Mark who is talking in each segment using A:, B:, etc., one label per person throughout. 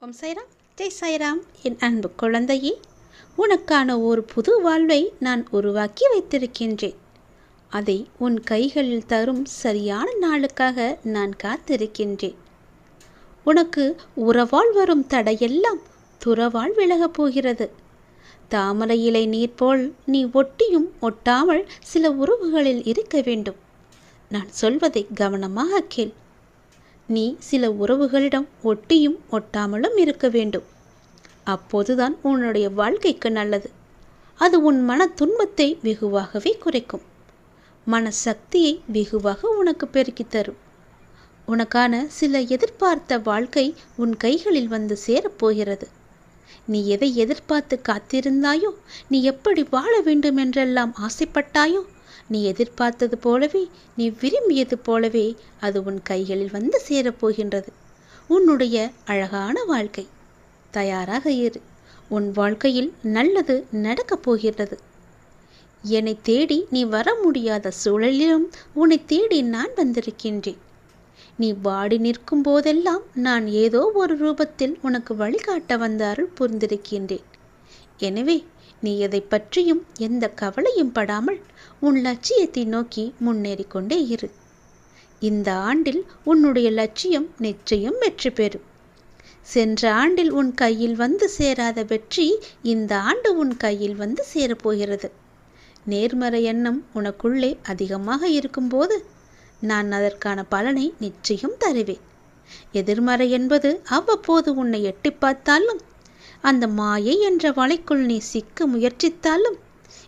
A: ஓம் சாய்ராம் ஜெய் சாய்ராம் என் அன்பு குழந்தையே உனக்கான ஒரு புது வாழ்வை நான் உருவாக்கி வைத்திருக்கின்றேன். அதை உன் கைகளில் தரும் சரியான நாளுக்காக நான் காத்திருக்கின்றேன். உனக்கு உறவால் வரும் தடையெல்லாம் துறவால் விலகப் போகிறது. தாமரை இலை நீர் போல் நீ ஒட்டியும் ஒட்டாமல் சில உறவுகளில் இருக்க வேண்டும். நான் சொல்வதை கவனமாக கேள். நீ சில உறவுகளிடம் ஒட்டியும் ஒட்டாமலும் இருக்க வேண்டும். அப்போதுதான் உன்னுடைய வாழ்க்கைக்கு நல்லது. அது உன் மன துன்பத்தை வெகுவாகவே குறைக்கும். மன சக்தியை வெகுவாக உனக்கு பெருக்கித் தரும். உனக்கான சில எதிர்பார்த்த வாழ்க்கை உன் கைகளில் வந்து சேரப்போகிறது நீ எதை எதிர்பார்த்து காத்திருந்தாயோ நீ எப்படி வாழ வேண்டும் என்றெல்லாம் ஆசைப்பட்டாயோ நீ எதிர்பார்த்தது போலவே நீ விரும்பியது போலவே அது உன் கைகளில் வந்து சேரப்போகின்றது. உன்னுடைய அழகான வாழ்க்கை தயாராக இரு. உன் வாழ்க்கையில் நல்லது நடக்கப் போகின்றது. என்னை தேடி நீ வர முடியாத சூழலிலும் உன்னை தேடி நான் வந்திருக்கின்றேன். நீ வாடி நிற்கும் போதெல்லாம் நான் ஏதோ ஒரு ரூபத்தில் உனக்கு வழிகாட்ட வந்த அருள் புரிந்திருக்கின்றேன். எனவே நீ எதை பற்றியும் எந்த கவலையும் படாமல் உன் லட்சியத்தை நோக்கி முன்னேறி கொண்டே இரு. இந்த ஆண்டில் உன்னுடைய லட்சியம் நிச்சயம் வெற்றி பெறும். சென்ற ஆண்டில் உன் கையில் வந்து சேராத வெற்றி இந்த ஆண்டு உன் கையில் வந்து சேரப்போகிறது. நேர்மறை எண்ணம் உனக்குள்ளே அதிகமாக இருக்கும்போது நான் அதற்கான பலனை நிச்சயம் தருவேன். எதிர்மறை என்பது அவ்வப்போது உன்னை எட்டி பார்த்தாலும் அந்த மாயை என்ற வலைக்குள் நீ சிக்க முயற்சித்தாலும்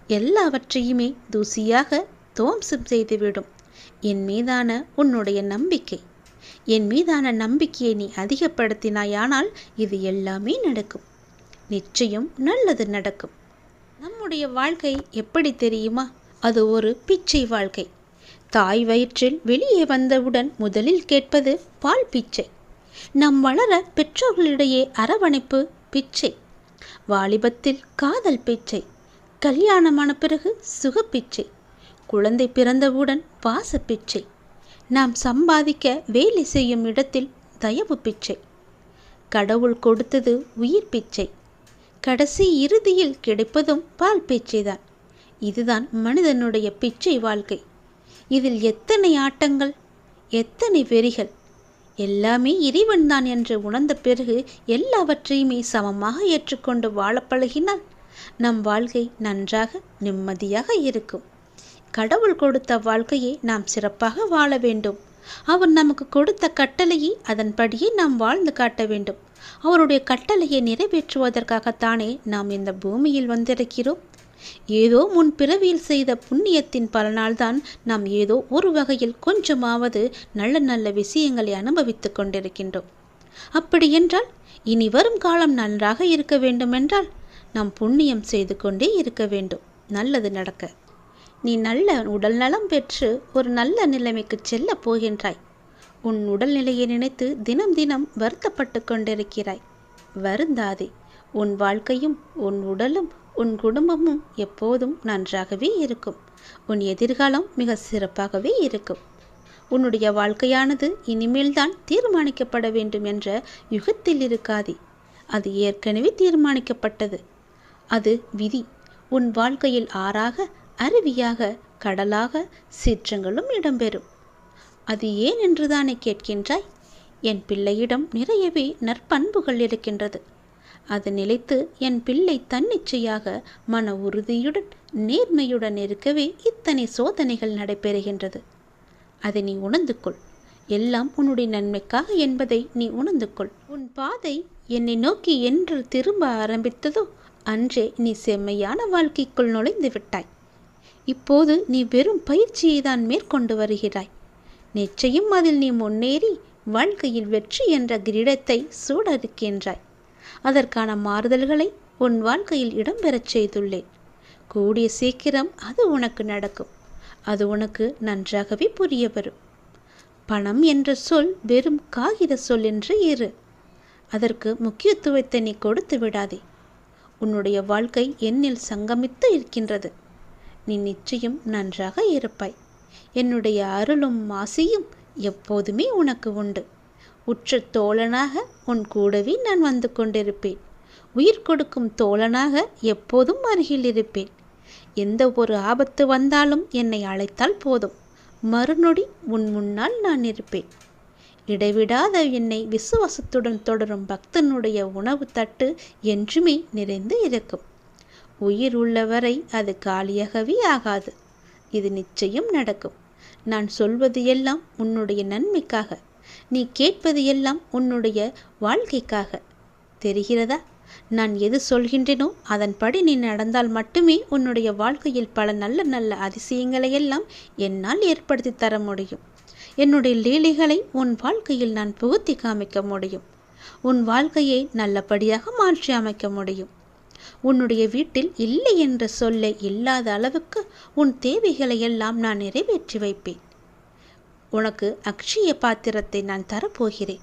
A: எல்லாவற்றையுமே தூசியாக துவம்சம் செய்துவிடும். என் மீதான உன்னுடைய நம்பிக்கை. என் மீதான நம்பிக்கையை நீ அதிகப்படுத்தினாயானால் இது எல்லாமே நடக்கும். நிச்சயம் நல்லது நடக்கும். நம்முடைய வாழ்க்கை எப்படி தெரியுமா? அது ஒரு பிச்சை வாழ்க்கை. தாய் வயிற்றில் வெளியே வந்தவுடன் முதலில் கேட்பது பால் பிச்சை. நம் வளர பெற்றோர்களிடையே அரவணைப்பு பிச்சை. வாலிபத்தில் காதல் பிச்சை. கல்யாணமான பிறகு சுகப்பிச்சை குழந்தை பிறந்தவுடன் பாச பிச்சை. நாம் சம்பாதிக்க வேலை செய்யும் இடத்தில் தயவு பிச்சை. கடவுள் கொடுத்தது உயிர் பிச்சை. கடைசி இறுதியில் கிடைப்பதும் பால் பிச்சைதான். இதுதான் மனிதனுடைய பிச்சை வாழ்க்கை. இதில் எத்தனை ஆட்டங்கள் எத்தனை வெறிகள் எல்லாமே இறைவன் தான் என்று உணர்ந்த பிறகு எல்லாவற்றையுமே சமமாக ஏற்றுக்கொண்டு வாழ பழகினால் நம் வாழ்க்கை நன்றாக நிம்மதியாக இருக்கும். கடவுள் கொடுத்த வாழ்க்கையை நாம் சிறப்பாக வாழ வேண்டும். அவர் நமக்கு கொடுத்த கட்டளையை அதன்படியே நாம் வாழ்ந்து காட்ட வேண்டும். அவருடைய கட்டளையை நிறைவேற்றுவதற்காகத்தானே நாம் இந்த பூமியில் வந்திருக்கிறோம். ஏதோ முன் பிறவியில் செய்த புண்ணியத்தின் பலனால்தான் நாம் ஏதோ ஒரு வகையில் கொஞ்சமாவது நல்ல நல்ல விஷயங்களை அனுபவித்துக் கொண்டிருக்கின்றோம். அப்படியென்றால் இனி வரும் காலம் நன்றாக இருக்க வேண்டுமென்றால் நாம் புண்ணியம் செய்து கொண்டே இருக்க வேண்டும். நல்லது நடக்க. நீ நல்ல உடல் நலம் பெற்று ஒரு நல்ல நிலைமைக்கு செல்ல போகின்றாய். உன் உடல்நிலையை நினைத்து தினம் தினம் வருத்தப்பட்டு கொண்டிருக்கிறாய். வருந்தாதே. உன் வாழ்க்கையும் உன் உடலும் உன் குடும்பமும் எப்போதும் நன்றாகவே இருக்கும். உன் எதிர்காலம் மிக சிறப்பாகவே இருக்கும். உன்னுடைய வாழ்க்கையானது இனிமேல்தான் தீர்மானிக்கப்பட வேண்டும் என்ற யுகத்தில் இருக்காதே. அது ஏற்கனவே தீர்மானிக்கப்பட்டது. அது விதி. உன் வாழ்க்கையில் ஆறாக அருவியாக கடலாக சீற்றங்களும் இடம்பெறும். அது ஏன் என்றுதானே கேட்கின்றாய்? என் பிள்ளையிடம் நிறையவே நற்பண்புகள் இருக்கின்றது. அது நிலைத்து என் பிள்ளை தன்னிச்சையாக மன உறுதியுடன் நேர்மையுடன் இருக்கவே இத்தனை சோதனைகள் நடைபெறுகின்றது. அதை நீ உணர்ந்து கொள் எல்லாம் உன்னுடைய நன்மைக்காக என்பதை நீ உணர்ந்து கொள் உன் பாதை என்னை நோக்கி என்று திரும்ப ஆரம்பித்ததோ அன்றே நீ செம்மையான வாழ்க்கைக்குள் நுழைந்து விட்டாய். இப்போது நீ வெறும் பயிற்சியை தான் மேற்கொண்டு வருகிறாய். நிச்சயம் அதில் நீ முன்னேறி வாழ்க்கையில் வெற்றி என்ற கிரீடத்தை சூடறுக்கின்றாய். அதற்கான மாறுதல்களை உன் வாழ்க்கையில் இடம்பெறச் செய்துள்ளேன். கூடிய சீக்கிரம் அது உனக்கு நடக்கும். அது உனக்கு நன்றாகவே புரிய வரும். பணம் என்ற சொல் வெறும் காகித சொல் என்று இரு. அதற்கு முக்கியத்துவத்தை நீ கொடுத்து விடாதே. உன்னுடைய வாழ்க்கை என்னில் சங்கமித்து இருக்கின்றது. நீ நிச்சயம் நன்றாக இருப்பாய். என்னுடைய அருளும் ஆசையும் எப்போதுமே உனக்கு உண்டு. உற்ற தோழனாக உன் கூடவே நான் வந்து கொண்டிருப்பேன். உயிர் கொடுக்கும் தோழனாக எப்போதும் அருகில் இருப்பேன். எந்த ஒரு ஆபத்து வந்தாலும் என்னை அழைத்தால் போதும். மறுநொடி உன் முன்னால் நான் இருப்பேன். இடைவிடாத என்னை விசுவாசத்துடன் தொடரும் பக்தனுடைய உணவு தட்டு என்றுமே நிறைந்து இருக்கும். உயிர் உள்ளவரை அது காலியாகவே ஆகாது. இது நிச்சயம் நடக்கும். நான் சொல்வது எல்லாம் உன்னுடைய நன்மைக்காக. நீ கேட்பது எல்லாம் உன்னுடைய வாழ்க்கைக்காக. தெரிகிறதா? நான் எது சொல்கின்றேனோ அதன்படி நீ நடந்தால் மட்டுமே உன்னுடைய வாழ்க்கையில் பல நல்ல நல்ல அதிசயங்களை எல்லாம் என்னால் ஏற்படுத்தி தர முடியும். என்னுடைய லீலைகளை உன் வாழ்க்கையில் நான் புகுத்தி காமிக்க முடியும். உன் வாழ்க்கையை நல்லபடியாக மாற்றி அமைக்க முடியும். உன்னுடைய வீட்டில் இல்லை என்ற சொல்லை இல்லாத அளவுக்கு உன் தேவைகளை எல்லாம் நான் நிறைவேற்றி வைப்பேன். உனக்கு அக்ஷய பாத்திரத்தை நான் தரப்போகிறேன்.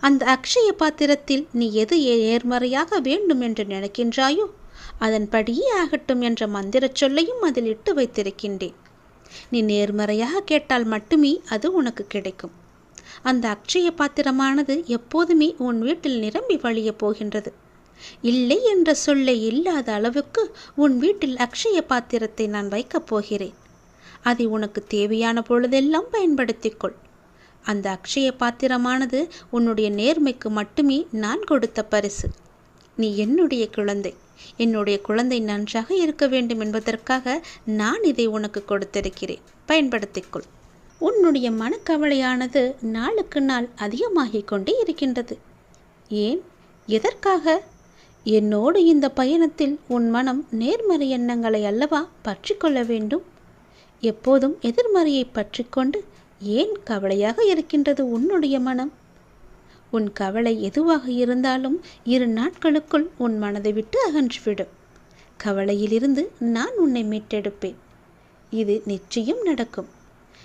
A: அந்த அக்ஷய பாத்திரத்தில் நீ எது நேர்மறையாக வேண்டும் என்று நினைக்கின்றாயோ அதன்படியே ஆகட்டும் என்ற மந்திரச் சொல்லையும் அதில் இட்டு வைத்திருக்கின்றேன். நீ நேர்மறையாக கேட்டால் மட்டுமே அது உனக்கு கிடைக்கும். அந்த அக்ஷய பாத்திரமானது எப்போதுமே உன் வீட்டில் நிரம்பி வழியப் போகின்றது. இல்லை என்ற சொல்லை இல்லாத அளவுக்கு உன் வீட்டில் அக்ஷய பாத்திரத்தை நான் வைக்கப் போகிறேன். அதை உனக்கு தேவையான பொழுதெல்லாம் பயன்படுத்திக்கொள். அந்த அக்ஷய பாத்திரமானது உன்னுடைய நேர்மைக்கு மட்டுமே நான் கொடுத்த பரிசு. நீ என்னுடைய குழந்தை. என்னுடைய குழந்தை நன்றாக இருக்க வேண்டும் என்பதற்காக நான் இதை உனக்கு கொடுத்திருக்கிறேன். பயன்படுத்திக்கொள். உன்னுடைய மனக்கவலையானது நாளுக்கு நாள் அதிகமாகிக் கொண்டே இருக்கின்றது. ஏன்? எதற்காக? என்னோடு இந்த பயணத்தில் உன் மனம் நேர்மறை எண்ணங்களை அல்லவா பற்றி கொள்ள வேண்டும்? எப்போதும் எதிர்மறையை பற்றி கொண்டு ஏன் கவலையாக இருக்கின்றது உன்னுடைய மனம்? உன் கவலை எதுவாக இருந்தாலும் இரு நாட்களுக்குள் உன் மனதை விட்டு அகன்றுவிடும் கவலையிலிருந்து நான் உன்னை மீட்டெடுப்பேன். இது நிச்சயம் நடக்கும்.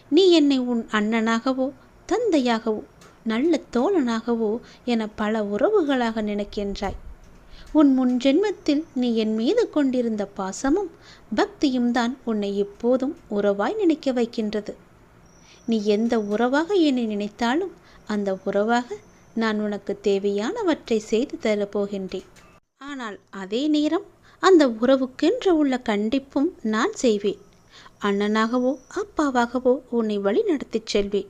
A: நீ என்னை உன் அண்ணனாகவோ தந்தையாகவோ நல்ல தோழனாகவோ என பல உறவுகளாக நினைக்கின்றாய். உன் முன் ஜென்மத்தில் நீ என் மீது கொண்டிருந்த பாசமும் பக்தியும் தான் உன்னை எப்போதும் உறவாய் நினைக்க வைக்கின்றது. நீ எந்த உறவாக என்னை நினைத்தாலும் அந்த உறவாக நான் உனக்கு தேவையானவற்றை செய்து தரப்போகின்றேன் ஆனால் அதே நேரம் அந்த உறவுக்கென்று உள்ள கண்டிப்பும் நான் செய்வேன். அண்ணனாகவோ அப்பாவாகவோ உன்னை வழி நடத்திச் செல்வேன்.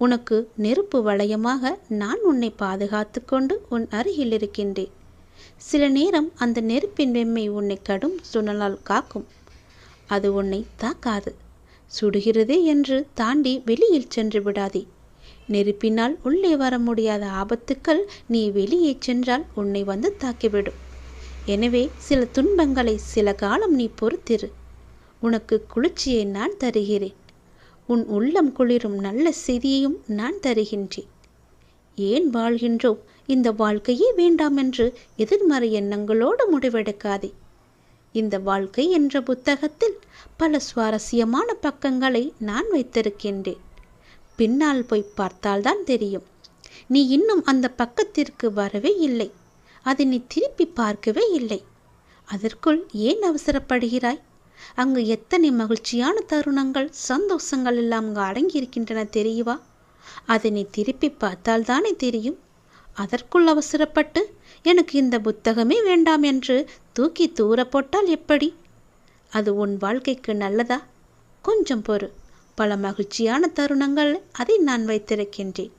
A: உனக்கு நெருப்பு வளையமாக நான் உன்னை பாதுகாத்து கொண்டு உன் அருகில் இருக்கின்றேன். சில நேரம் அந்த நெருப்பின் வெம்மை உன்னை கடும் சுழலால் காக்கும். அது உன்னை தாக்காது. சுடுகிறதே என்று தாண்டி வெளியில் சென்று விடாதே. நெருப்பினால் உள்ளே வர முடியாத ஆபத்துக்கள் நீ வெளியே சென்றால் உன்னை வந்து தாக்கிவிடும். எனவே சில துன்பங்களை சில காலம் நீ பொறுத்திரு. உனக்கு குளிர்ச்சியை நான் தருகிறேன். உன் உள்ளம் குளிரும் நல்ல செய்தியையும் நான் தருகின்றேன். ஏன் வாழ்கின்றோம்? இந்த வாழ்க்கையே வேண்டாம் என்று எதிர்மறை எண்ணங்களோடு முடிவெடுக்காதே. இந்த வாழ்க்கை என்ற புத்தகத்தில் பல சுவாரஸ்யமான பக்கங்களை நான் வைத்திருக்கின்றேன். பின்னால் போய் பார்த்தால்தான் தெரியும். நீ இன்னும் அந்த பக்கத்திற்கு வரவே இல்லை. அதை நீ திருப்பி பார்க்கவே இல்லை. அதற்குள் ஏன் அவசரப்படுகிறாய்? அங்கு எத்தனை மகிழ்ச்சியான தருணங்கள் சந்தோஷங்கள் எல்லாம் அங்கு அடங்கியிருக்கின்றன தெரியுவா அதை நீ திருப்பி பார்த்தால்தானே தெரியும். அதற்குள் அவசரப்பட்டு எனக்கு இந்த புத்தகமே வேண்டாம் என்று தூக்கி தூர போட்டால் எப்படி? அது உன் வாழ்க்கைக்கு நல்லதா? கொஞ்சம் பொறு. பல மகிழ்ச்சியான தருணங்கள் அதை நான் வைத்திருக்கின்றேன்.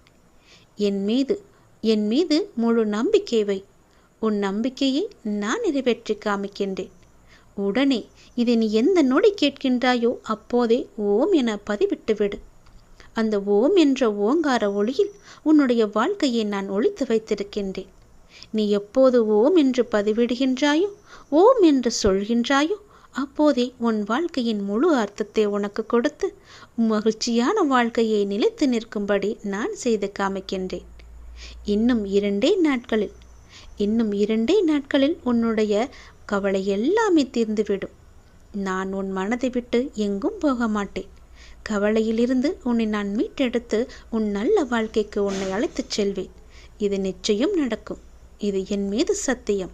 A: என் மீது என் மீது முழு நம்பிக்கை வை. உன் நம்பிக்கையை நான் நிறைவேற்றி காமிக்கின்றேன். உடனே இதை நீ எந்த நொடி கேட்கின்றாயோ அப்போதே ஓம் என பதிவிட்டு விடு. அந்த ஓம் என்ற ஓங்கார ஒளியில் உன்னுடைய வாழ்க்கையை நான் ஒழித்து வைத்திருக்கின்றேன். நீ எப்போது ஓம் என்று பதிவிடுகின்றாயோ ஓம் என்று சொல்கின்றாயோ அப்போதே உன் வாழ்க்கையின் முழு அர்த்தத்தை உனக்கு கொடுத்து மகிழ்ச்சியான வாழ்க்கையை நிலைத்து நிற்கும்படி நான் செய்து காமிக்கின்றேன். இன்னும் இரண்டே நாட்களில் இன்னும் இரண்டே நாட்களில் உன்னுடைய கவலை எல்லாமே தீர்ந்துவிடும். நான் உன் மனதை விட்டு எங்கும் போக மாட்டேன். கவலையிலிருந்து உன்னை நான் மீட்டெடுத்து உன் நல்ல வாழ்க்கைக்கு உன்னை அழைத்துச் செல்வேன். இது நிச்சயம் நடக்கும். இது என் மீது சத்தியம்.